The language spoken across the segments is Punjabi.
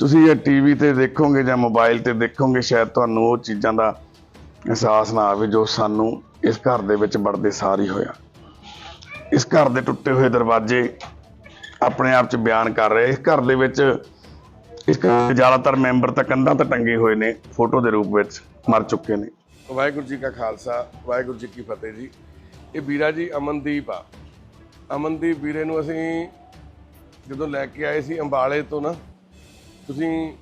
ਤੁਸੀਂ ਇਹ ਟੀਵੀ ਤੇ ਦੇਖੋਗੇ ਜਾਂ ਮੋਬਾਈਲ ਤੇ ਦੇਖੋਗੇ, ਸ਼ਾਇਦ ਤੁਹਾਨੂੰ ਉਹ ਚੀਜ਼ਾਂ ਦਾ ਅਹਿਸਾਸ ਨਾ ਆਵੇ ਜੋ ਸਾਨੂੰ ਇਸ ਘਰ ਦੇ ਵਿੱਚ ਵੜਦੇ ਸਾਰ ਹੀ ਹੋਇਆ। ਇਸ ਘਰ ਦੇ ਟੁੱਟੇ ਹੋਏ ਦਰਵਾਜ਼ੇ ਆਪਣੇ ਆਪ 'ਚ ਬਿਆਨ ਕਰ ਰਹੇ। ਇਸ ਘਰ ਦੇ ਵਿੱਚ ਇਸ ਘਰ ਦੇ ਜ਼ਿਆਦਾਤਰ ਮੈਂਬਰ ਤਾਂ ਕੰਧਾਂ ਤੇ ਟੰਗੇ ਹੋਏ ਨੇ, ਫੋਟੋ ਦੇ ਰੂਪ ਵਿੱਚ ਮਰ ਚੁੱਕੇ ਨੇ। ਵਾਹਿਗੁਰੂ ਜੀ ਕਾ ਖਾਲਸਾ, ਵਾਹਿਗੁਰੂ ਜੀ ਕੀ ਫਤਿਹ ਜੀ। ਇਹ ਵੀਰਾ ਜੀ ਅਮਨਦੀਪ ਆ। ਅਮਨਦੀਪ ਵੀਰੇ ਨੂੰ ਅਸੀਂ ਜਦੋਂ ਲੈ ਕੇ ਆਏ ਸੀ ਅੰਬਾਲੇ ਤੋਂ ਨਾ ਤੁਸੀਂ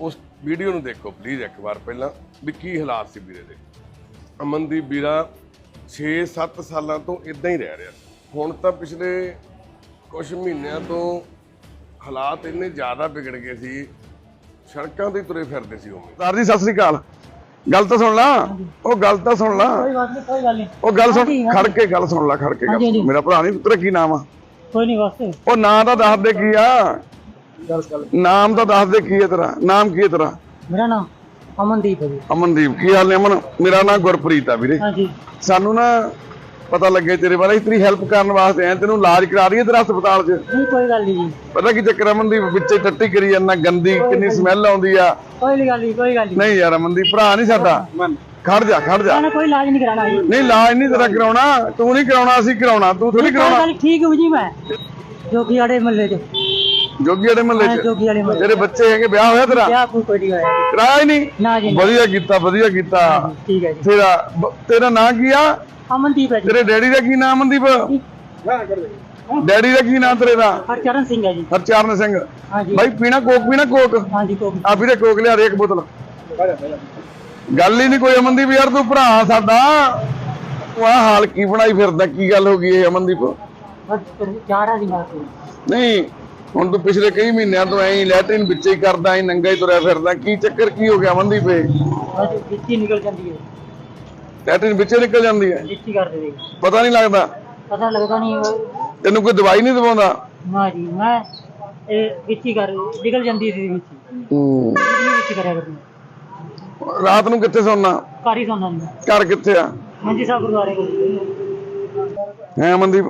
ਉਸ ਵੀਡੀਓ ਨੂੰ ਦੇਖੋ ਪਲੀਜ਼ ਇੱਕ ਵਾਰ ਪਹਿਲਾਂ ਵੀ ਕੀ ਹਾਲਾਤ ਸੀ ਵੀਰੇ ਦੇ। ਅਮਨਦੀਪ ਵੀਰਾ 6-7 ਸਾਲਾਂ ਤੋਂ ਇਦਾਂ ਹੀ ਰਹਿ ਰਿਹਾ। ਹੁਣ ਤਾਂ ਪਿਛਲੇ ਕੁਝ ਮਹੀਨਿਆਂ ਤੋਂ ਹਾਲਾਤ ਇੰਨੇ ਜ਼ਿਆਦਾ ਵਿਗੜ ਗਏ ਸੀ ਸੜਕਾਂ ਤੇ ਤੁਰੇ ਫਿਰਦੇ ਸੀ ਉਵੇਂ ਸਰਦਾਰ ਜੀ ਸਤਿ ਸ੍ਰੀ ਅਕਾਲ। ਗੱਲ ਤਾਂ ਸੁਣ ਲਾ। ਉਹ ਗੱਲ ਤਾਂ ਸੁਣ ਲਾ। ਕੋਈ ਬਾਤ ਨਹੀਂ ਕੋਈ ਗੱਲ ਨਹੀਂ। ਉਹ ਗੱਲ ਸੁਣ। ਖੜ ਕੇ ਗੱਲ ਸੁਣ ਲੈ ਖੜ ਕੇ ਗੱਲ। ਮੇਰਾ ਭਰਾ ਨਹੀਂ ਤੇਰਾ ਕੀ ਨਾਮ ਆ? ਕੋਈ ਨਹੀਂ ਬਸ ਉਹ ਨਾਂ ਤਾਂ ਦੱਸ ਦੇ ਕੀ ਆ। ਨਾਮ ਤਾਂ ਦੱਸ ਦੇ ਕੀ ਹੈ ਤੇਰਾ? ਨਾਮ ਕੀ ਹੈ ਤੇਰਾ? ਮੇਰਾ ਨਾਮ ਅਮਨਦੀਪ ਹੈ ਜੀ। ਅਮਨਦੀਪ ਕੀ ਹਾਲ ਨੇ ਅਮਨ? ਮੇਰਾ ਨਾਮ ਗੁਰਪ੍ਰੀਤ ਆ ਵੀਰੇ। ਹਾਂਜੀ। ਸਾਨੂੰ ਨਾ ਪਤਾ ਲੱਗੇ ਤੇਰੇ ਬਾਰੇ ਤੇਰੀ ਹੈਲਪ ਕਰਨ ਵਾਸਤੇ ਆਏ ਤੈਨੂੰ ਇਲਾਜ ਕਰਾ ਰਹੀ ਹੈ ਤੇਰਾ ਹਸਪਤਾਲ 'ਚ? ਨਹੀਂ ਕੋਈ ਗੱਲ ਨਹੀਂ ਜੀ। ਪਤਾ ਕੀ ਚੱਕਰ ਅਮਨਦੀਪ ਵਿੱਚੇ ਟੱਟੀ ਕਰੀ ਜਾਂਦਾ ਗੰਦੀ ਕਿੰਨੀ ਸਮੈਲ ਆਉਂਦੀ ਆ। ਕੋਈ ਗੱਲ ਨਹੀਂ ਕੋਈ ਗੱਲ ਨਹੀਂ। ਨਹੀਂ ਯਾਰ ਅਮਨਦੀਪ ਭਰਾ ਨਹੀਂ ਸਾਡਾ। ਖੜ ਜਾ ਖੜ ਜਾ। ਮੈਂ ਕੋਈ ਇਲਾਜ ਨਹੀਂ ਕਰਾਣਾ ਜੀ। ਨਹੀਂ ਇਲਾਜ ਨਹੀਂ ਤੇਰਾ ਕਰਾਉਣਾ। ਤੂੰ ਨਹੀਂ ਕਰਾਉਣਾ ਅਸੀਂ ਕਰਾਉਣਾ। ਤੂੰ ਥੋੜੀ ਕਰਾਉਣਾ। ਠੀਕ ਹੋ ਜੀ ਮੈਂ। ਜੋਗੀ ਵਾਲੇ ਮੱਲੇ ਚ। ਜੋਗੀ ਵਾਲੇ ਮਹੱਲੇ ਜੋਗੀ ਵਾਲੇ ਮੱਲੇ ਤੇਰੇ ਬੱਚੇ ਹੈਗੇ ਵਿਆਹ ਹੋਇਆ ਤੇਰਾ? ਕਿਆ ਕੋਈ ਕੋਈ ਨਹੀਂ ਹੋਇਆ ਜੀ। ਕਰਾਇਆ ਹੀ ਨਹੀਂ? ਨਾ ਜੀ ਨਾ। ਵਧੀਆ ਕੀਤਾ ਵਧੀਆ ਕੀਤਾ। ਠੀਕ ਹੈ ਜੀ। ਤੇਰਾ ਬ- ਤੇਰਾ ਨਾਂ ਕੀ ਆ? ਅਮਨਦੀਪ ਹੈ ਜੀ। ਤੇਰੇ ਡੈਡੀ ਦਾ ਕੀ ਨਾਮ ਮਨਦੀਪ ਡੈਡੀ ਦਾ ਕੀ ਨਾਮ ਤੇਰੇ ਦਾ? ਹਰਚਰਨ ਸਿੰਘ ਹੈ ਜੀ। ਹਰਚਰਨ ਸਿੰਘ। ਹਾਂਜੀ ਬਾਈ ਪੀਣਾ ਕੋਕ ਪੀਣਾ ਕੋਕ? ਹਾਂਜੀ ਕੋਈ ਆ ਵੀਰੇ ਕੋਕ ਲਿਆ ਦੇ ਇੱਕ ਬੋਤਲ। ਗੱਲ ਹੀ ਨਹੀਂ ਕੋਈ ਅਮਨਦੀਪ ਯਾਰ ਤੂੰ ਭਰਾ ਸਾਡਾ। ਤੂੰ ਆਹ ਹਾਲ ਕੀ ਬਣਾਈ ਫਿਰਦਾ ਕੀ ਗੱਲ ਹੋ ਗਈ ਇਹ ਅਮਨਦੀਪ? ਬਸ ਜਾ ਰਹਾ ਬਾਤ ਨਹੀਂ ਹੁਣ ਤੂੰ ਪਿਛਲੇ ਕਈ ਮਹੀਨਿਆਂ ਤੋਂ ਐਂ ਲੈਟਰਿਨ ਵਿੱਚ ਹੀ ਕਰਦਾ ਐਂ ਨੰਗਾ ਹੀ ਤੁਰਿਆ ਫਿਰਦਾ। ਕੀ ਚੱਕਰ ਕੀ ਹੋ ਗਿਆ ਅਮਨਦੀਪ ਇਹ? ਵਿੱਚ ਨਿਕਲ ਜਾਂਦੀ ਹੈ। ਲੈਟਰਿਨ ਵਿੱਚੇ ਨਿਕਲ ਜਾਂਦੀ ਹੈ? ਵਿੱਚ ਕਰ ਪਤਾ ਨਹੀਂ ਲੱਗਦਾ। ਪਤਾ ਲੱਗਦਾ ਨਹੀਂ ਉਹ- ਤੈਨੂੰ ਕੋਈ ਦਵਾਈ ਨਹੀਂ ਦਵਾਉਂਦਾ? ਨਾ ਜੀ ਮੈਂ ਇਹ ਵਿੱਚ ਹੀ ਕਰ ਨਿਕਲ ਜਾਂਦੀ ਸੀ ਵਿੱਚ। ਹੀ। ਇਹ ਵਿੱਚ ਹੀ ਕਰਿਆ ਕਰਦੀ ਰਾਤ ਨੂੰ ਕਿੱਥੇ ਸੌਣਾ? ਘਰ ਹੀ ਸੌਂਦਾ ਘਰ ਕਿੱਥੇ ਆ? ਮੰਜੀ ਸਾਹਿਬ ਗੁਰਦੁਆਰੇ ਕੋਲ। ਹੈ ਅਮਨਦੀਪ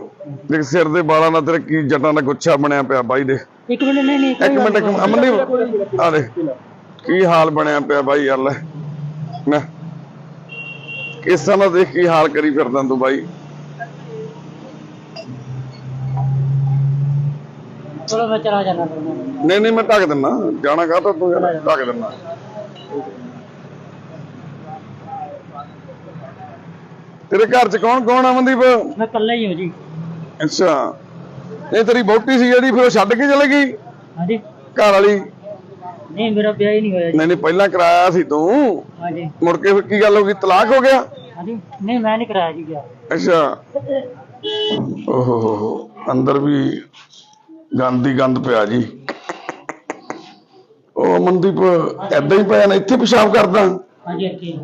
ਦੇਖ ਸਿਰ ਦੇ ਵਾਲਾਂ ਦਾ ਤੇਰੇ ਕੀ ਜਟਾਂ ਦਾ ਗੁੱਛਾ ਬਣਿਆ ਪਿਆ ਬਾਈ ਦੇ ਇੱਕ ਮਿੰਟ ਨਹੀਂ ਨਹੀਂ ਇੱਕ ਮਿੰਟ ਇੱਕ ਮਿੰਟ, ਅਮਨਦੀਪ ਆ ਦੇਖ ਕੀ ਹਾਲ ਬਣਿਆ ਪਿਆ ਬਾਈ ਯਾਰ ਲੈ। ਮੈਂ ਕਿਸ ਤਰ੍ਹਾਂ ਦੇਖ ਕੀ ਹਾਲ ਕਰੀ ਫਿਰਦਾ ਤੂੰ ਬਾਈ। ਚਲੋ ਮੈਂ ਚਲਾ ਜਾਣਾ। ਨਹੀਂ ਨਹੀਂ ਮੈਂ ਢੱਕ ਦਿੰਨਾ। ਜਾਣਾ ਕਾ ਤੂੰ ਯਾਰ? ਢੱਕ ਦਿੰਨਾ। ਤੇਰੇ ਘਰ ਚ ਕੌਣ ਕੌਣ ਆ ਅਮਨਦੀਪ ਮੈਂ ਇਕੱਲਾ ਹੀ ਹਾਂ ਜੀ। ਅੱਛਾ। ਇਹ ਤੇਰੀ ਬੋਟੀ ਸੀ ਜਿਹੜੀ ਫਿਰ ਉਹ ਛੱਡ ਕੇ ਚਲੇ ਗਈ? ਹਾਂਜੀ। ਘਰ ਵਾਲੀ? ਨਹੀਂ ਮੇਰਾ ਵਿਆਹ ਹੀ ਨਹੀਂ ਹੋਇਆ ਜੀ। ਨਹੀਂ ਨਹੀਂ ਪਹਿਲਾਂ ਕਰਾਇਆ ਸੀ ਤੂੰ। ਹਾਂਜੀ। ਮੁੜ ਕੇ ਫਿਰ ਕੀ ਗੱਲ ਹੋ ਗਈ? ਤਲਾਕ ਹੋ ਗਿਆ? ਹਾਂਜੀ। ਨਹੀਂ ਮੈਂ ਨਹੀਂ ਕਰਾਇਆ ਜੀ ਵਿਆਹ। ਅੱਛਾ। ਓਹੋ ਹੋ ਹੋ। ਅੰਦਰ ਵੀ ਗੰਦ ਹੀ ਗੰਦ ਪਿਆ ਜੀ। ਉਹ ਮਨਦੀਪ ਐਦਾਂ ਹੀ ਪਿਆ ਨਾ ਇੱਥੇ ਪਿਸ਼ਾਬ ਕਰਦਾ। ਹਾਂਜੀ ਅੱਛੀ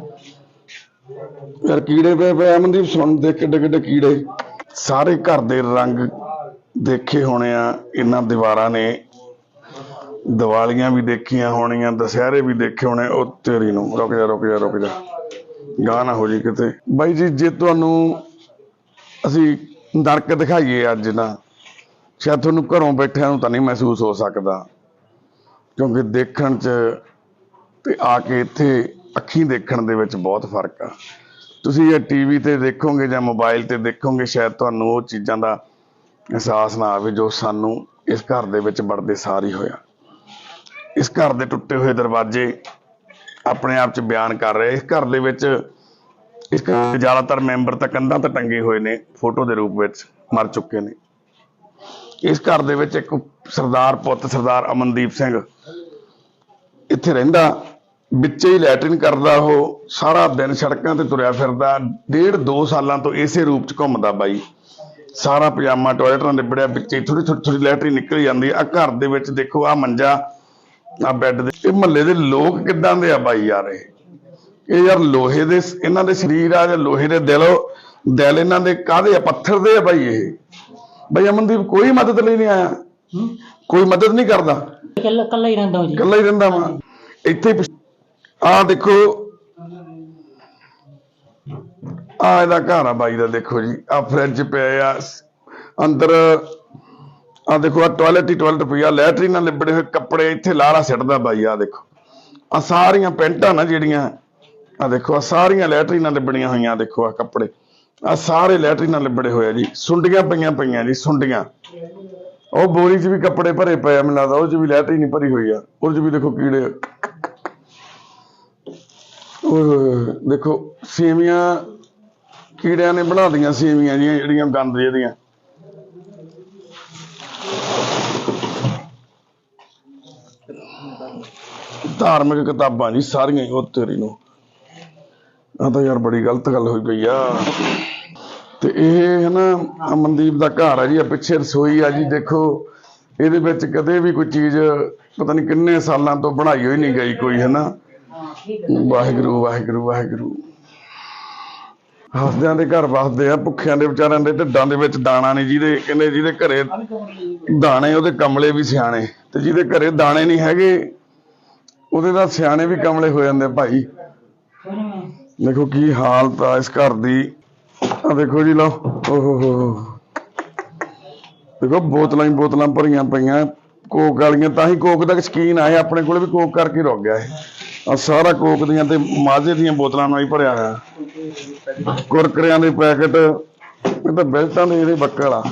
ਯਾਰ ਕੀੜੇ ਪਏ ਪਏ ਆ ਸੁਣ ਦੇ ਕਿੱਡੇ ਕਿੱਡੇ ਕੀੜੇ। ਸਾਰੇ ਘਰ ਦੇ ਰੰਗ ਦੇਖੇ ਹੋਣੇ ਆ, ਇਹਨਾਂ ਦੀਵਾਰਾਂ ਨੇ। ਦੀਵਾਲੀਆਂ ਵੀ ਦੇਖੀਆਂ ਹੋਣੀਆਂ, ਦੁਸਹਿਰੇ ਵੀ ਦੇਖੇ ਹੋਣੇ, ਉਹ ਤੇਰੀ ਨੂੰ, ਰੁਕ ਜਾ ਰੁਕ ਜਾ ਰੁਕ ਜਾ। ਗਾਹ ਨਾ ਹੋ ਜੀ ਕਿਤੇ। ਬਾਈ ਜੀ, ਜੇ ਤੁਹਾਨੂੰ ਅਸੀਂ ਨਰਕ ਦਿਖਾਈਏ ਅੱਜ ਨਾ, ਸ਼ਾਇਦ ਤੁਹਾਨੂੰ ਘਰੋਂ ਬੈਠਿਆਂ ਨੂੰ ਤਾਂ ਨਹੀਂ ਮਹਿਸੂਸ ਹੋ ਸਕਦਾ। ਕਿਉਂਕਿ ਦੇਖਣ 'ਚ ਤੇ ਆ ਕੇ ਇੱਥੇ ਅੱਖੀਂ ਦੇਖਣ ਦੇ ਵਿੱਚ ਬਹੁਤ ਫ਼ਰਕ ਆ। ਤੁਸੀਂ ਇਹ ਟੀਵੀ ਤੇ ਦੇਖੋਗੇ ਜਾਂ ਮੋਬਾਈਲ ਤੇ ਦੇਖੋਗੇ, ਸ਼ਾਇਦ ਤੁਹਾਨੂੰ ਉਹ ਚੀਜ਼ਾਂ ਦਾ ਅਹਿਸਾਸ ਨਾ ਆਵੇ ਜੋ ਸਾਨੂੰ ਇਸ ਘਰ ਦੇ ਵਿੱਚ ਵੜਦੇ ਸਾਰ ਹੀ ਹੋਇਆ। ਇਸ ਘਰ ਦੇ ਟੁੱਟੇ ਹੋਏ ਦਰਵਾਜ਼ੇ ਆਪਣੇ ਆਪ 'ਚ ਬਿਆਨ ਕਰ ਰਹੇ। ਇਸ ਘਰ ਦੇ ਵਿੱਚ, ਇਸ ਘਰ ਦੇ ਜ਼ਿਆਦਾਤਰ ਮੈਂਬਰ ਤਾਂ ਕੰਧਾਂ ਤੇ ਟੰਗੇ ਹੋਏ ਨੇ, ਫੋਟੋ ਦੇ ਰੂਪ ਵਿੱਚ ਮਰ ਚੁੱਕੇ ਨੇ। ਇਸ ਘਰ ਦੇ ਵਿੱਚ ਇੱਕ ਸਰਦਾਰ ਪੁੱਤ ਸਰਦਾਰ ਅਮਨਦੀਪ ਸਿੰਘ ਇੱਥੇ ਰਹਿੰਦਾ। ਵਿੱਚੇ ਹੀ ਲੈਟਰਿਨ ਕਰਦਾ ਉਹ ਸਾਰਾ ਦਿਨ ਸੜਕਾਂ ਤੇ ਤੁਰਿਆ ਫਿਰਦਾ। ਡੇਢ ਦੋ ਸਾਲਾਂ ਤੋਂ ਇਸੇ ਰੂਪ ਚ ਘੁੰਮਦਾ ਬਾਈ। ਸਾਰਾ ਪਜਾਮਾ ਟਾਇਲਟ ਨਾਲ ਲਿਬੜਿਆ ਵਿੱਚੇ ਥੋੜੀ ਥੋੜੀ ਥੋੜੀ ਲੈਟਰਿਨ ਨਿਕਲ ਜਾਂਦੀ ਆ। ਘਰ ਦੇ ਵਿੱਚ ਦੇਖੋ ਆ ਮੰਜਾ ਆ ਬੈੱਡ ਦੇ। ਇਹ ਮਹੱਲੇ ਦੇ ਲੋਕ ਕਿੱਦਾਂ ਦੇ ਆ ਬਾਈ ਯਾਰ ਇਹ? ਇਹ ਯਾਰ ਲੋਹੇ ਦੇ ਇਹਨਾਂ ਦੇ ਸਰੀਰ ਆ ਜਾਂ ਲੋਹੇ ਦੇ ਦਿਲ? ਦਿਲ ਇਹਨਾਂ ਦੇ ਕਾਹਦੇ ਆ? ਪੱਥਰ ਦੇ ਆ ਬਾਈ ਇਹ? ਬਾਈ ਅਮਨਦੀਪ ਕੋਈ ਮਦਦ ਲਈ ਨਹੀਂ ਆਇਆ? ਕੋਈ ਮਦਦ ਨਹੀਂ ਕਰਦਾ? ਇਕੱਲਾ ਹੀ ਰਹਿੰਦਾ ਹਾਂ ਜੀ। ਇਕੱਲਾ ਹੀ ਰਹਿੰਦਾ ਵਾ। ਇੱਥੇ ਆ ਦੇਖੋ। ਆ ਇਹਦਾ ਘਰ ਆ ਬਾਈ ਦਾ, ਦੇਖੋ ਜੀ। ਆ ਫ੍ਰਿਜ ਪਿਆ ਆ। ਅੰਦਰ ਆ ਦੇਖੋ ਆ ਟਾਇਲਟ ਹੀ ਟਾਇਲਟ ਪਈ ਆ। ਲੈਟਰੀਨ ਨਾਲ ਲਿਬੜੇ ਹੋਏ ਕੱਪੜੇ ਇੱਥੇ ਲਾਰਾ ਸਿੱਟਦਾ ਬਾਈ ਆ ਦੇਖੋ। ਆ ਸਾਰੀਆਂ ਪੈਂਟਾਂ ਨਾ ਜਿਹੜੀਆਂ ਆ ਦੇਖੋ ਆ ਸਾਰੀਆਂ ਲੈਟਰੀਨ ਨਾਲ ਲਿਬੜੀਆਂ ਹੋਈਆਂ ਦੇਖੋ ਆ ਕੱਪੜੇ। ਆ ਸਾਰੇ ਲੈਟਰੀਨ ਨਾਲ ਲਿਬੜੇ ਹੋਏ ਆ ਜੀ। ਸੁੰਡੀਆਂ ਪਈਆਂ ਪਈਆਂ ਜੀ, ਸੁੰਡੀਆਂ। ਉਹ ਬੋਰੀ 'ਚ ਵੀ ਕੱਪੜੇ ਭਰੇ ਪਏ ਆ, ਮੈਨੂੰ ਲੱਗਦਾ, ਉਹ 'ਚ ਵੀ ਲੈਟਰੀਨ ਹੀ ਭਰੀ ਹੋਈ ਆ। ਉਹ 'ਚ ਵੀ ਦੇਖੋ ਕੀੜੇ ਦੇਖੋ, ਸੇਵੀਆਂ ਕੀੜਿਆਂ ਨੇ ਬਣਾ ਦੀਆਂ ਸੇਵੀਆਂ ਜੀਆਂ, ਜਿਹੜੀਆਂ ਗੰਦ ਜਿਹਦੀਆਂ ਧਾਰਮਿਕ ਕਿਤਾਬਾਂ ਜੀ, ਸਾਰੀਆਂ ਉਹ ਤੇਰੀ ਨੂੰ। ਆ ਤਾਂ ਯਾਰ ਬੜੀ ਗਲਤ ਗੱਲ ਹੋਈ ਪਈ ਆ। ਤੇ ਇਹ ਹਨਾ ਅਮਨਦੀਪ ਦਾ ਘਰ ਆ ਜੀ ਆ ਪਿੱਛੇ ਰਸੋਈ ਆ ਜੀ, ਦੇਖੋ। ਇਹਦੇ ਵਿੱਚ ਕਦੇ ਵੀ ਕੋਈ ਚੀਜ਼, ਪਤਾ ਨਹੀਂ ਕਿੰਨੇ ਸਾਲਾਂ ਤੋਂ ਬਣਾਈ ਹੋਈ ਨਹੀਂ ਗਈ ਕੋਈ ਹਨਾ ਵਾਹਿਗੁਰੂ ਵਾਹਿਗੁਰੂ ਵਾਹਿਗੁਰੂ। ਹੱਸਦਿਆਂ ਦੇ ਘਰ ਵਸਦੇ ਆ, ਭੁੱਖਿਆਂ ਦੇ ਵਿਚਾਰਿਆਂ ਦੇ ਢਿੱਡਾਂ ਦੇ ਵਿੱਚ ਦਾਣਾ ਨਹੀਂ ਜਿਹਦੇ, ਕਹਿੰਦੇ ਜਿਹਦੇ ਘਰੇ ਦਾਣੇ, ਉਹਦੇ ਕਮਲੇ ਵੀ ਸਿਆਣੇ। ਤੇ ਜਿਹਦੇ ਘਰੇ ਦਾਣੇ ਨਹੀਂ ਹੈਗੇ, ਉਹਦੇ ਤਾਂ ਸਿਆਣੇ ਵੀ ਕਮਲੇ ਹੋ ਜਾਂਦੇ ਭਾਈ। ਦੇਖੋ ਕੀ ਹਾਲਤ ਆ ਇਸ ਘਰ ਦੀ। ਆ ਦੇਖੋ ਜੀ, ਲਓ। ਓਹੋ ਦੇਖੋ, ਬੋਤਲਾਂ ਹੀ ਬੋਤਲਾਂ ਭਰੀਆਂ ਪਈਆਂ। ਕੋਕ ਵਾਲੀਆਂ ਤਾਂ ਹੀ ਕੋਕ ਦਾ ਸ਼ਕੀਨ ਆਏ ਆਪਣੇ ਕੋਲ ਵੀ ਕੋਕ ਕਰਕੇ ਰੁਕ ਗਿਆ ਇਹ। ਆ ਸਾਰਾ ਕੋਕ ਦੀਆਂ ਤੇ ਮਾਜ਼ੇ ਦੀਆਂ ਬੋਤਲਾਂ ਨਾਲ ਹੀ ਭਰਿਆ ਹੋਇਆ। ਕੁਰਕਰਿਆਂ ਦੇ ਪੈਕਟ, ਇਹ ਤਾਂ ਬੈਲਟਾਂ ਦੇ ਇਹਦੇ ਬੱਕਲ ਆ।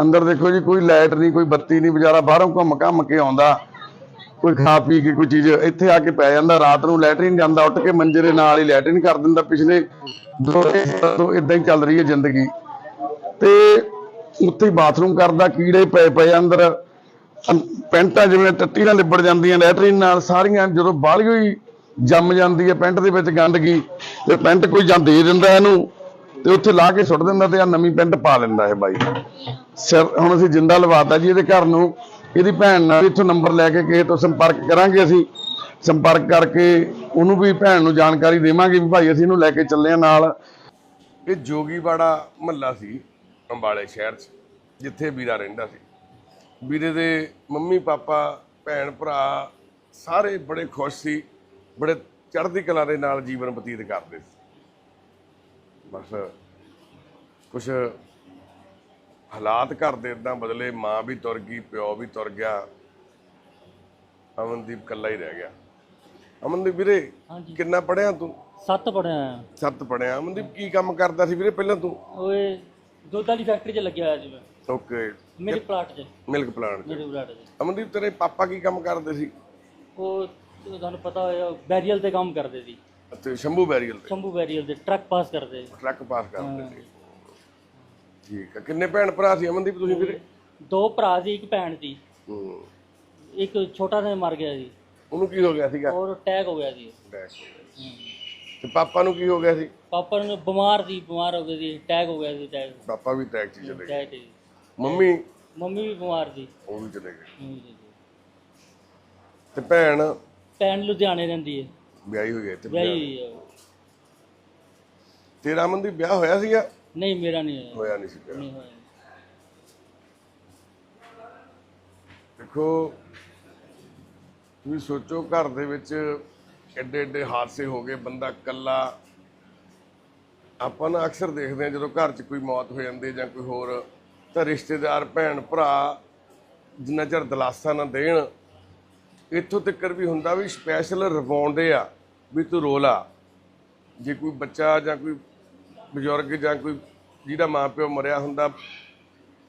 ਅੰਦਰ ਦੇਖੋ ਜੀ, ਕੋਈ ਲਾਈਟ ਨਹੀਂ, ਕੋਈ ਬੱਤੀ ਨਹੀਂ ਵਿਚਾਰਾ ਬਾਹਰੋਂ ਘੁੰਮ ਘੰਮ ਕੇ ਆਉਂਦਾ। ਕੋਈ ਖਾ ਪੀ ਕੇ ਕੋਈ ਚੀਜ਼, ਇੱਥੇ ਆ ਕੇ ਪੈ ਜਾਂਦਾ, ਰਾਤ ਨੂੰ ਲੈਟਰਿਨ ਜਾਂਦਾ, ਉੱਠ ਕੇ ਮੰਜੇ ਦੇ ਨਾਲ ਹੀ ਲੈਟਰਿਨ ਕਰ ਦਿੰਦਾ ਪਿਛਲੇ ਦੋ ਸਾਲਾਂ ਤੋਂ ਇਦਾਂ ਹੀ ਚੱਲ ਰਹੀ ਹੈ ਜ਼ਿੰਦਗੀ। ਤੇ ਉੱਥੇ ਬਾਥਰੂਮ ਕਰਦਾ, ਕੀੜੇ ਪਏ ਪਏ ਅੰਦਰ। ਪੈਂਟਾਂ ਜਿਵੇਂ ਟੱਟੀ ਨਾਲ ਲਿਬੜ ਜਾਂਦੀਆਂ ਲੈਟਰੀਨ ਨਾਲ ਸਾਰੀਆਂ ਜਦੋਂ ਬਾਹਲੀ ਹੋਈ, ਜੰਮ ਜਾਂਦੀ ਹੈ ਪੈਂਟ ਦੇ ਵਿੱਚ ਗੰਦਗੀ, ਤੇ ਪੈਂਟ ਕੋਈ ਜਾਂ ਦੇ ਦਿੰਦਾ ਇਹਨੂੰ, ਤੇ ਉੱਥੇ ਲਾ ਕੇ ਸੁੱਟ ਦਿੰਦਾ ਤੇ ਆ ਨਵੀਂ ਪੈਂਟ ਪਾ ਲੈਂਦਾ ਇਹ ਬਾਈ। ਸਿਰ, ਹੁਣ ਅਸੀਂ ਜਿੰਦਾ ਲਵਾਤਾ ਜੀ ਇਹਦੇ ਘਰ ਨੂੰ, ਇਹਦੀ ਭੈਣ ਨਾਲ ਇੱਥੋਂ ਨੰਬਰ ਲੈ ਕੇ ਕਿਸੇ ਤੋਂ ਸੰਪਰਕ ਕਰਾਂਗੇ ਅਸੀਂ। ਸੰਪਰਕ ਕਰਕੇ ਉਹਨੂੰ ਵੀ ਭੈਣ ਨੂੰ ਜਾਣਕਾਰੀ ਦੇਵਾਂਗੇ ਵੀ ਭਾਈ ਅਸੀਂ ਇਹਨੂੰ ਲੈ ਕੇ ਚੱਲੇ ਆ ਨਾਲ। ਇਹ ਜੋਗੀਵਾੜਾ ਮਹੱਲਾ ਸੀ, ਅੰਬਾਲੇ ਸ਼ਹਿਰ 'ਚ, ਜਿੱਥੇ ਵੀਰਾ ਰਹਿੰਦਾ ਸੀ। ਵੀਰੇ ਦੇ ਮੰਮੀ ਪਾਪਾ ਭੈਣ ਭਰਾ ਸਾਰੇ ਬੜੇ ਖੁਸ਼ ਸੀ ਬੜੇ ਚੜ੍ਹਦੀ ਕਲਾ ਦੇ ਨਾਲ ਜੀਵਨ ਬਤੀਤ ਕਰਦੇ ਸੀ। ਬਸ ਕੁਝ ਹਾਲਾਤ ਘਰ ਦੇ ਇਦਾਂ ਬਦਲੇ ਮਾਂ ਵੀ ਤੁਰ ਗਈ ਪਿਓ ਵੀ ਤੁਰ ਗਿਆ ਅਮਨਦੀਪ ਇਕੱਲਾ ਹੀ ਰਹਿ ਗਿਆ। ਅਮਨਦੀਪ ਵੀਰੇ। ਕਿੰਨਾ ਪੜਿਆ ਤੂੰ? ਸੱਤ ਪੜਿਆ ਸੱਤ ਪੜਿਆ ਅਮਨਦੀਪ ਕੀ ਕੰਮ ਕਰਦਾ ਸੀ ਵੀਰੇ ਪਹਿਲਾਂ ਤੂੰ? ਓਏ ਦੁੱਧ ਵਾਲੀ ਫੈਕਟਰੀ 'ਚ ਲੱਗਿਆ ਹੋਇਆ ਸੀ ਮੈਂ। ਓਕੇ ਮੇਰੇ ਪਲਾਟ 'ਚ। ਮਿਲਕ ਪਲਾਂਟ ਮੇਰੇ ਪਲਾਟ 'ਚ। ਅਮਨਦੀਪ ਤੇਰੇ ਪਾਪਾ ਕੀ ਕੰਮ ਕਰਦੇ ਸੀ? ਉਹ ਤੁਹਾਨੂੰ ਪਤਾ ਹੋਇਆ ਬੈਰੀਅਲ ਤੇ ਕੰਮ ਕਰਦੇ ਸੀ। ਅਤੇ ਸ਼ੰਭੂ ਬੈਰੀਅਲ ਤੇ। ਸ਼ੰਭੂ ਬੈਰੀਅਲ ਦੇ ਟਰੱਕ ਪਾਸ ਕਰਦੇ ਟਰੱਕ ਪਾਸ ਕਰਦੇ ਸੀ। ਠੀਕ ਆ ਕਿੰਨੇ ਭੈਣ ਭਰਾ ਸੀ ਅਮਨਦੀਪ ਤੁਸੀਂ ਵੀਰੇ? ਦੋ ਭਰਾ ਸੀ ਇੱਕ ਭੈਣ ਸੀ। ਹੂੰ। ਇੱਕ ਛੋਟਾ ਜਿਹਾ ਮਰ ਗਿਆ ਸੀ। ਉਹਨੂੰ ਕੀ ਹੋ ਗਿਆ ਸੀਗਾ? ਔਰ ਅਟੈਕ ਹੋ ਗਿਆ ਸੀ। ਡੈਸ਼ ਹੋ। ਤੇ ਪਾਪਾ ਨੂੰ ਕੀ ਹੋ ਗਿਆ ਸੀ? ਪਾਪਾ ਨੂੰ ਬਿਮਾਰ ਸੀ ਬਿਮਾਰ ਹੋ ਗਏ ਸੀ ਅਟੈਕ ਹੋ ਗਿਆ ਸੀ ਅਟੈਕ ਪਾਪਾ ਵੀ ਟੈਕ 'ਚ ਚਲੇ ਗਏ। ਅਟੈਕ ਸੀ ਮੰਮੀ? ਮੰਮੀ ਵੀ ਬਿਮਾਰ ਸੀ। ਉਹ ਵੀ ਚਲੇ ਗਏ। ਹਮ ਜੀ, ਜੀ। ਤੇ ਭੈਣ? ਭੈਣ ਲੁਧਿਆਣੇ ਰਹਿੰਦੀ ਹੈ। ਵਿਆਹੀ ਹੋਈ ਹੈ ਤੇ ਵਿਆਹੀ ਹੋਈ ਹੈ ਉਹ। ਤੇਰਾ ਅਮਨਦੀਪ ਵਿਆਹ ਹੋਇਆ ਸੀਗਾ? ਨਹੀਂ ਮੇਰਾ ਨਹੀਂ ਹੋਇਆ। ਹੋਇਆ ਨਹੀਂ ਸੀ ਵਿਆਹ। ਨਹੀਂ ਹੋਇਆ। ਦੇਖੋ ਤੁਸੀਂ ਸੋਚੋ ਘਰ ਦੇ ਵਿੱਚ ਐਡੇ ਐਡੇ ਹਾਦਸੇ ਹੋ ਗਏ, ਬੰਦਾ ਇਕੱਲਾ। ਆਪਾਂ ਨਾ ਅਕਸਰ ਦੇਖਦੇ ਹਾਂ ਜਦੋਂ ਘਰ 'ਚ ਕੋਈ ਮੌਤ ਹੋ ਜਾਂਦੀ ਜਾਂ ਕੋਈ ਹੋਰ, ਤਾਂ ਰਿਸ਼ਤੇਦਾਰ, ਭੈਣ, ਭਰਾ ਜਿੰਨਾ ਚਿਰ ਦਲਾਸਾ ਨਾ ਦੇਣ, ਇੱਥੋਂ ਤੱਕ ਵੀ ਹੁੰਦਾ ਵੀ ਸਪੈਸ਼ਲ ਰਵਾਉਂਦੇ ਆ ਵੀ ਤੂੰ ਰੋਲਾ। ਜੇ ਕੋਈ ਬੱਚਾ ਜਾਂ ਕੋਈ ਬਜ਼ੁਰਗ ਜਾਂ ਕੋਈ ਜਿਹਦਾ ਮਾਪਿਓ ਮਰਿਆ ਹੁੰਦਾ,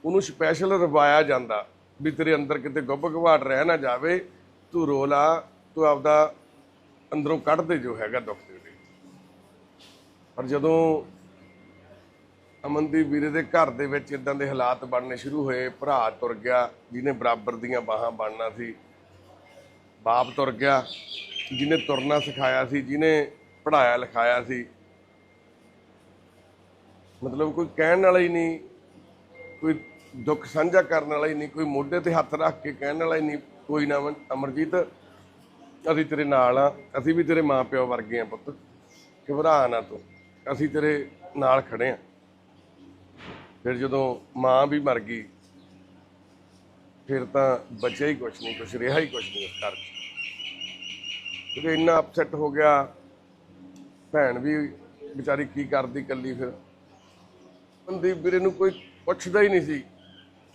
ਉਹਨੂੰ ਸਪੈਸ਼ਲ ਰਵਾਇਆ ਜਾਂਦਾ ਵੀ ਤੇਰੇ ਅੰਦਰ ਕਿਤੇ ਗੁੱਬ ਘਵਾਟ ਰਹਿ ਨਾ ਜਾਵੇ, ਤੂੰ ਰੋ ਲਾ ਤੂੰ ਆਪਦਾ ਅੰਦਰੋਂ ਕੱਢਦੇ ਜੋ ਹੈਗਾ ਦੁੱਖ ਦੇ ਦੇ ਪਰ ਜਦੋਂ ਅਮਨਦੀਪ ਵੀਰੇ ਦੇ ਘਰ ਦੇ ਵਿੱਚ ਇਦਾਂ ਦੇ ਹਾਲਾਤ ਬਣਨੇ ਸ਼ੁਰੂ ਹੋਏ, ਭਰਾ ਤੁਰ ਗਿਆ, ਜਿਹਨੇ ਬਰਾਬਰ ਦੀਆਂ ਬਾਹਾਂ ਬਣਨਾ ਸੀ, ਬਾਪ ਤੁਰ ਗਿਆ, ਜਿਹਨੇ ਤੁਰਨਾ ਸਿਖਾਇਆ ਸੀ, ਜਿਹਨੇ ਪੜਾਇਆ ਲਿਖਾਇਆ ਸੀ। ਮਤਲਬ ਕੋਈ ਕਹਿਣ ਵਾਲਾ ਹੀ ਨਹੀਂ, ਕੋਈ ਦੁੱਖ ਸਾਂਝਾ ਕਰਨ ਵਾਲਾ ਹੀ ਨਹੀਂ, ਕੋਈ ਮੋਢੇ ਤੇ ਹੱਥ ਰੱਖ ਕੇ ਕਹਿਣ ਵਾਲਾ ਹੀ ਨਹੀਂ, ਕੋਈ ਨਾ ਅਮਰਜੀਤ ਅਸੀਂ ਤੇਰੇ ਨਾਲ ਆ, ਅਸੀਂ ਵੀ ਤੇਰੇ ਮਾਪਿਓ ਵਰਗੇ ਆ ਪੁੱਤ। ਘਬਰਾ ਨਾ ਤੂੰ। ਅਸੀਂ ਤੇਰੇ ਨਾਲ ਖੜੇ ਆ। ਫਿਰ ਜਦੋਂ ਮਾਂ ਵੀ ਮਰ ਗਈ, ਫਿਰ ਤਾਂ ਬਚਿਆ ਹੀ ਕੁਛ ਨਹੀਂ, ਕੁਛ ਰਿਹਾ ਹੀ ਕੁਛ ਨਹੀਂ ਉਸ ਘਰ 'ਚ। ਕਿਉਂਕਿ ਇੰਨਾ ਅਪਸੈਟ ਹੋ ਗਿਆ, ਭੈਣ ਵੀ ਵਿਚਾਰੀ ਕੀ ਕਰਦੀ ਕੱਲੀ ਫਿਰ? ਮਨਦੀਪ ਵੀਰੇ ਨੂੰ ਕੋਈ ਪੁੱਛਦਾ ਹੀ ਨਹੀਂ ਸੀ,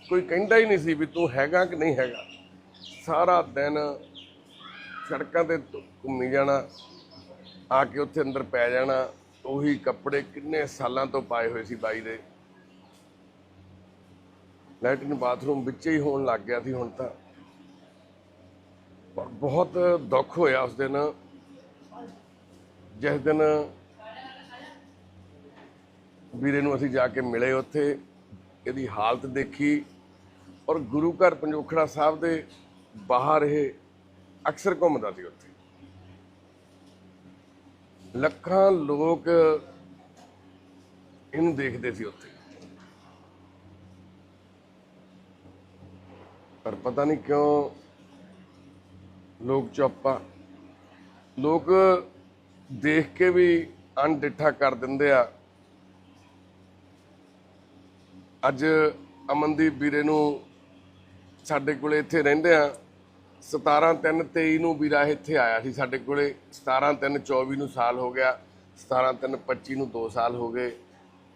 ਕੋਈ ਕਹਿੰਦਾ ਹੀ ਨਹੀਂ ਸੀ ਵੀ ਤੂੰ ਹੈਗਾ ਕਿ ਨਹੀਂ ਹੈਗਾ। ਸਾਰਾ ਦਿਨ ਸੜਕਾਂ ਤੇ ਘੁੰਮੀ ਜਾਣਾ, ਆ ਕੇ ਉੱਥੇ ਅੰਦਰ ਪੈ ਜਾਣਾ, ਉਹੀ ਕੱਪੜੇ ਕਿੰਨੇ ਸਾਲਾਂ ਤੋਂ ਪਾਏ ਹੋਏ ਸੀ ਬਾਈ ਦੇ। ਲੈਟਰਨ ਬਾਥਰੂਮ ਵਿੱਚ ਹੀ ਹੋਣ ਲੱਗ ਗਿਆ ਸੀ ਹੁਣ ਤਾਂ। ਪਰ ਬਹੁਤ ਦੁੱਖ ਹੋਇਆ ਉਸ ਦਿਨ। ਜਿਸ ਦਿਨ ਵੀਰੇ ਨੂੰ ਅਸੀਂ ਜਾ ਕੇ ਮਿਲੇ ਉੱਥੇ, ਇਹਦੀ ਹਾਲਤ ਦੇਖੀ ਔਰ ਗੁਰੂ ਘਰ ਪੰਜੋਖੜਾ ਸਾਹਿਬ ਦੇ ਬਾਹਰ ਇਹ ਅਕਸਰ ਘੁੰਮਦਾ ਸੀ ਉੱਥੇ। ਲੱਖਾਂ ਲੋਕ ਇਹਨੂੰ ਦੇਖਦੇ ਸੀ ਉੱਥੇ। ਪਰ ਪਤਾ ਨਹੀਂ ਕਿਉਂ ਲੋਕ ਚੁੱਪ ਲੋਕ ਦੇਖ ਕੇ ਵੀ ਅਣਡਿੱਠਾ ਕਰ ਦਿੰਦੇ ਆ। ਅੱਜ ਅਮਨਦੀਪ ਵੀਰੇ ਨੂੰ ਸਾਡੇ ਕੋਲੇ ਇੱਥੇ ਰਹਿੰਦੇ ਆ। 17 3 23 ਨੂੰ ਵੀਰਾ ਇੱਥੇ ਆਇਆ ਸੀ ਸਾਡੇ ਕੋਲੇ। 17 3 24 ਨੂੰ ਸਾਲ ਹੋ ਗਿਆ। 17 3 25 ਨੂੰ 2 ਸਾਲ ਹੋ ਗਏ।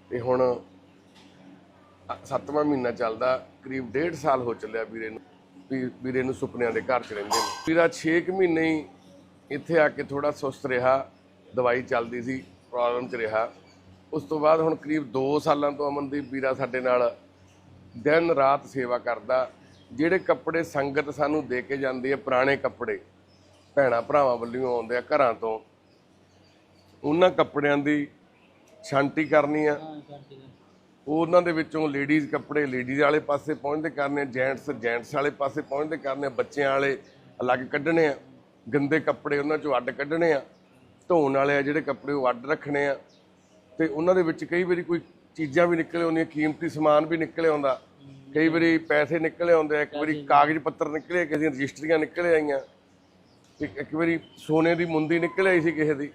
ਤੇ ਹੁਣ ਅ- ਸੱਤਵਾਂ ਮਹੀਨਾ ਚੱਲਦਾ। ਕਰੀਬ ਡੇਢ ਸਾਲ ਹੋ ਚੱਲਿਆ ਵੀਰੇ ਨੂੰ। ਵੀ- ਵੀਰੇ ਨੂੰ ਸੁਪਨਿਆਂ ਦੇ ਘਰ ਚ ਰਹਿੰਦੇ ਨੇ। ਵੀਰਾ 6 ਮਹੀਨੇ ਹੀ ਇੱਥੇ ਆ ਕੇ ਥੋੜਾ ਸੁਸਤ ਰਿਹਾ। ਦਵਾਈ ਚੱਲਦੀ ਸੀ ਪ੍ਰੋਬਲਮ ਚ ਰਿਹਾ। ਉਸ ਤੋਂ ਬਾਅਦ ਹੁਣ ਕਰੀਬ 2 ਸਾਲਾਂ ਤੋਂ ਅਮਨਦੀਪ ਵੀਰਾ ਸਾਡੇ ਨਾਲ ਦਿਨ ਰਾਤ ਸੇਵਾ ਕਰਦਾ। ਜਿਹੜੇ ਕੱਪੜੇ ਸੰਗਤ ਸਾਨੂੰ ਦੇ ਕੇ ਜਾਂਦੀ ਹੈ ਪੁਰਾਣੇ ਕੱਪੜੇ ਭੈਣਾ ਭਰਾਵਾਂ ਵੱਲੋਂ ਆਉਂਦੇ ਆ ਘਰਾਂ ਤੋਂ ਉਹਨਾਂ ਕੱਪੜਿਆਂ ਦੀ ਛਾਂਟੀ ਕਰਨੀ ਆ। ਉਹ ਉਹਨਾਂ ਦੇ ਵਿੱਚੋਂ ਲੇਡੀਜ਼ ਕੱਪੜੇ ਲੇਡੀਜ਼ ਵਾਲੇ ਪਾਸੇ ਪਹੁੰਚਦੇ ਕਰਨੇ ਜੈਂਟਸ ਜੈਂਟਸ ਵਾਲੇ ਪਾਸੇ ਪਹੁੰਚਦੇ ਕਰਨੇ ਬੱਚਿਆਂ ਵਾਲੇ ਅਲੱਗ ਕੱਢਣੇ ਆ ਗੰਦੇ ਕੱਪੜੇ ਉਹਨਾਂ ਚੋਂ ਅੱਡ ਕੱਢਣੇ ਆ ਧੋਣ ਵਾਲੇ ਆ ਜਿਹੜੇ ਕੱਪੜੇ ਉਹ ਅੱਡ ਰੱਖਣੇ ਆ। ਤੇ ਉਹਨਾਂ ਦੇ ਵਿੱਚ ਕਈ ਵਾਰੀ ਕੋਈ ਚੀਜ਼ਾਂ ਵੀ ਨਿਕਲੇ ਆਉਂਦੀਆਂ ਕੀਮਤੀ ਸਮਾਨ ਵੀ ਨਿਕਲੇ ਆਉਂਦਾ। ਕਈ ਵਾਰੀ ਪੈਸੇ ਨਿਕਲੇ ਆਉਂਦੇ ਇੱਕ ਵਾਰੀ ਕਾਗਜ਼ ਪੱਤਰ ਨਿਕਲੇ ਕਿਸੇ ਦੀਆਂ ਰਜਿਸਟਰੀਆਂ ਨਿਕਲੇ ਆਈਆਂ। ਇੱਕ ਇੱਕ ਵਾਰੀ ਸੋਨੇ ਦੀ ਮੁੰਦੀ ਨਿਕਲ ਆਈ ਸੀ ਕਿਸੇ ਦੀ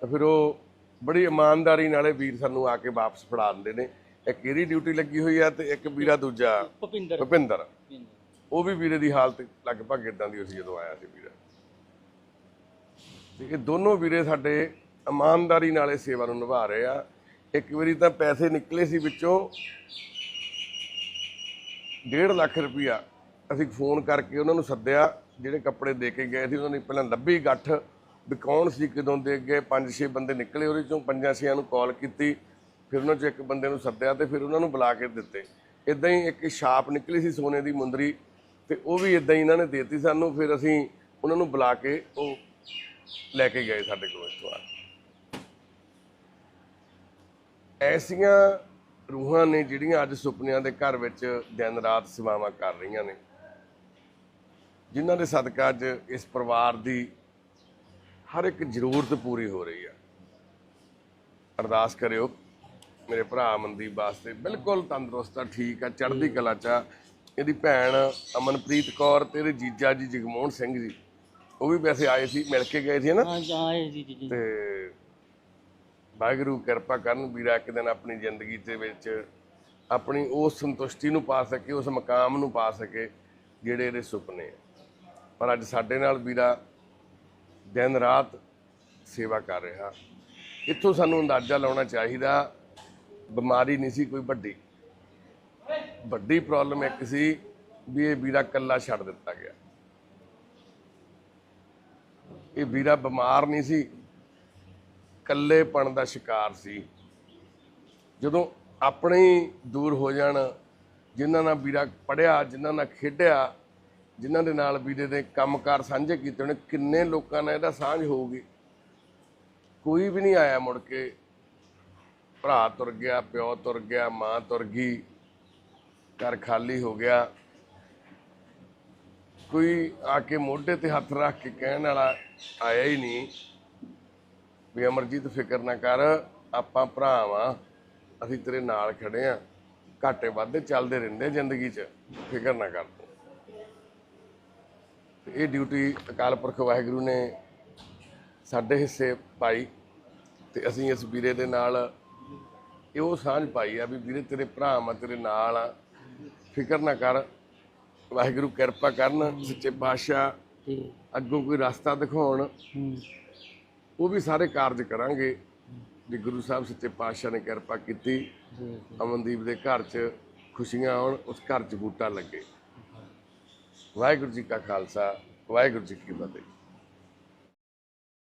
ਤਾਂ ਫਿਰ ਉਹ ਬੜੀ ਇਮਾਨਦਾਰੀ ਨਾਲੇ ਵੀਰ ਸਾਨੂੰ ਆ ਕੇ ਵਾਪਸ ਫੜਾ ਦਿੰਦੇ ਨੇ। ਇੱਕ ਇਹਦੀ ਡਿਊਟੀ ਲੱਗੀ ਹੋਈ ਆ ਤੇ ਇੱਕ ਵੀਰਾ ਦੂਜਾ ਭੁਪਿੰਦਰ। ਭੁਪਿੰਦਰ। ਉਹ ਵੀ ਵੀਰੇ ਦੀ ਹਾਲਤ ਲਗਭਗ ਇਦਾਂ ਦੀ ਸੀ ਜਦੋਂ ਆਇਆ ਸੀ ਵੀਰਾ। ਤੇ ਇਹ ਦੋਨੋਂ ਵੀਰੇ ਸਾਡੇ ਇਮਾਨਦਾਰੀ ਨਾਲੇ ਸੇਵਾ ਨੂੰ ਨਿਭਾ ਰਹੇ ਆ। ਇੱਕ ਵਾਰੀ ਤਾਂ ਪੈਸੇ ਨਿਕਲੇ ਸੀ ਵਿੱਚੋਂ 1.5 ਲੱਖ ਰੁਪਇਆ ਅਸੀਂ ਫੋਨ ਕਰਕੇ ਉਹਨਾਂ ਨੂੰ ਸੱਦਿਆ, ਜਿਹੜੇ ਕੱਪੜੇ ਦੇ ਕੇ ਗਏ ਸੀ, ਉਹਨਾਂ ਨੇ ਪਹਿਲਾਂ ਲੱਭੀ ਗੱਠ ਵੀ ਕੌਣ ਸੀ, ਕਿਦੋਂ ਦੇ ਗਏ ਪੰਜ ਛੇ ਬੰਦੇ ਨਿਕਲੇ ਉਹਦੇ ਚੋਂ, ਪੰਜਾਂ ਛੇਆਂ ਨੂੰ ਕਾਲ ਕੀਤੀ, ਫਿਰ ਉਹਨਾਂ ਚੋਂ ਇੱਕ ਬੰਦੇ ਨੂੰ ਸੱਦਿਆ ਤੇ ਫਿਰ ਉਹਨਾਂ ਨੂੰ ਬੁਲਾ ਕੇ ਦਿੱਤੇ। ਇਦਾਂ ਹੀ ਇੱਕ ਛਾਪ ਨਿਕਲੀ ਸੀ ਸੋਨੇ ਦੀ ਮੁੰਦਰੀ ਤੇ ਉਹ ਵੀ ਇਦਾਂ ਹੀ ਇਹਨਾਂ ਨੇ ਦੇਤੀ ਸਾਨੂੰ, ਫਿਰ ਅਸੀਂ ਉਹਨਾਂ ਨੂੰ ਬੁਲਾ ਕੇ ਉਹ ਲੈ ਕੇ ਗਏ ਸਾਡੇ ਕੋਲ ਇਸ ਵਾਰ। ਐਸੀਆਂ ਰੂਹਾਂ ਨੇ ਜਿਹੜੀਆਂ ਅੱਜ ਸੁਪਨਿਆਂ ਦੇ ਘਰ ਵਿੱਚ ਦਿਨ ਰਾਤ ਸੇਵਾਵਾਂ ਕਰ ਰਹੀਆਂ ਨੇ ਜਿਨ੍ਹਾਂ ਦੇ ਸਦਕਾ ਅੱਜ ਇਸ ਪਰਿਵਾਰ ਦੀ ਹਰ ਇੱਕ ਜ਼ਰੂਰਤ ਪੂਰੀ ਹੋ ਰਹੀ ਹੈ ਅਰਦਾਸ ਕਰਿਓ ਮੇਰੇ ਭਰਾ ਅਮਨਦੀਪ ਵਾਸਤੇ ਬਿਲਕੁਲ ਤੰਦਰੁਸਤ ਆ ਠੀਕ ਆ ਚੜ੍ਹਦੀ ਕਲਾ ਚ ਆ। ਇਹਦੀ ਭੈਣ ਅਮਨਪ੍ਰੀਤ ਕੌਰ ਤੇ ਇਹਦੇ ਜੀਜਾ ਜੀ ਜਗਮੋਹਨ ਸਿੰਘ ਜੀ ਉਹ ਵੀ ਵੈਸੇ ਆਏ ਸੀ ਮਿਲ ਕੇ ਗਏ ਸੀ ਨਾ? ਹਾਂ ਜੀ ਜੀ ਜੀ। ਤੇ ਵਾਹਿਗੁਰੂ, ਕਿਰਪਾ ਕਰਨ ਵੀਰਾ ਇੱਕ ਦਿਨ ਆਪਣੀ ਜ਼ਿੰਦਗੀ ਦੇ ਵਿੱਚ ਆਪਣੀ ਉਸ ਸੰਤੁਸ਼ਟੀ ਨੂੰ ਪਾ ਸਕੇ, ਉਸ ਮਕਾਮ ਨੂੰ ਪਾ ਸਕੇ ਜਿਹੜੇ ਇਹਦੇ ਸੁਪਨੇ ਆ। ਪਰ ਅੱਜ ਸਾਡੇ ਨਾਲ ਵੀਰਾ ਦਿਨ ਰਾਤ ਸੇਵਾ ਕਰ ਰਿਹਾ। ਇੱਥੋਂ ਸਾਨੂੰ ਅੰਦਾਜ਼ਾ ਲਾਉਣਾ ਚਾਹੀਦਾ, ਬਿਮਾਰੀ ਨਹੀਂ ਸੀ ਕੋਈ ਵੱਡੀ। ਵੱਡੀ ਪ੍ਰੋਬਲਮ ਇੱਕ ਸੀ ਵੀ ਇਹ ਵੀਰਾ ਕੱਲਾ ਛੱਡ ਦਿੱਤਾ ਗਿਆ। ਇਹ ਵੀਰਾ ਬਿਮਾਰ ਨਹੀਂ ਸੀ ਇਕੱਲੇਪਣ ਦਾ ਸ਼ਿਕਾਰ ਸੀ। ਜਦੋਂ ਆਪਣੇ ਦੂਰ ਹੋ ਜਾਣ, ਜਿਨ੍ਹਾਂ ਨਾਲ ਵੀਰਾ ਪੜਿਆ ਜਿਨ੍ਹਾਂ ਨਾਲ ਖੇਡਿਆ, ਜਿਨ੍ਹਾਂ ਦੇ ਨਾਲ ਵੀਰੇ ਦੇ ਕੰਮਕਾਰ ਸਾਂਝੇ ਕੀਤੇ ਉਹਨੇ ਕਿੰਨੇ ਲੋਕਾਂ ਨਾਲ ਇਹਦਾ ਸਾਂਝ ਹੋਊਗੀ? ਕੋਈ ਵੀ ਨਹੀਂ ਆਇਆ ਮੁੜ ਕੇ। ਭਰਾ ਤੁਰ ਗਿਆ, ਪਿਓ ਤੁਰ ਗਿਆ, ਮਾਂ ਤੁਰ ਗਈ, ਘਰ ਖਾਲੀ ਹੋ ਗਿਆ। ਕੋਈ ਆ ਕੇ ਮੋਢੇ ਤੇ ਹੱਥ ਰੱਖ ਕੇ ਕਹਿਣ ਵਾਲਾ ਆਇਆ ਹੀ ਨਹੀਂ। ਵੀ ਅਮਰਜੀਤ ਫਿਕਰ ਨਾ ਕਰ ਆਪਾਂ ਭਰਾ ਵਾਂ ਅਸੀਂ ਤੇਰੇ ਨਾਲ ਖੜੇ ਆ। ਘਾਟੇ ਵਾਧੇ ਚੱਲਦੇ ਰਹਿੰਦੇ ਜ਼ਿੰਦਗੀ 'ਚ ਫਿਕਰ ਨਾ ਕਰ ਤੂੰ। ਇਹ ਡਿਊਟੀ ਅਕਾਲ ਪੁਰਖ ਵਾਹਿਗੁਰੂ ਨੇ ਸਾਡੇ ਹਿੱਸੇ ਪਾਈ ਤੇ ਅਸੀਂ ਇਸ ਵੀਰੇ ਦੇ ਨਾਲ ਇਹ ਉਹ ਸਾਂਝ ਪਾਈ ਆ ਵੀ ਵੀਰੇ ਤੇਰੇ ਭਰਾ ਮੈਂ ਤੇਰੇ ਨਾਲ ਆ। ਫਿਕਰ ਨਾ ਕਰ ਵਾਹਿਗੁਰੂ ਕਿਰਪਾ ਕਰਨ ਸੱਚੇ ਪਾਤਸ਼ਾਹ ਅੱਗੋਂ ਕੋਈ ਰਸਤਾ ਦਿਖਾਉਣ। ਉਹ ਵੀ ਸਾਰੇ ਕਾਰਜ ਕਰਾਂਗੇ। ਵੀ ਗੁਰੂ ਸਾਹਿਬ ਸੱਚੇ ਪਾਤਸ਼ਾਹ ਨੇ ਕਿਰਪਾ ਕੀਤੀ। ਜੀ ਅਮਨਦੀਪ ਦੇ ਘਰ 'ਚ ਖੁਸ਼ੀਆਂ ਆਉਣ ਉਸ ਘਰ 'ਚ ਬੂਟਾ ਲੱਗੇ। ਵਾਹਿਗੁਰੂ ਜੀ ਕਾ ਖਾਲਸਾ ਵਾਹਿਗੁਰੂ ਜੀ ਕੀ ਫਤਿਹ।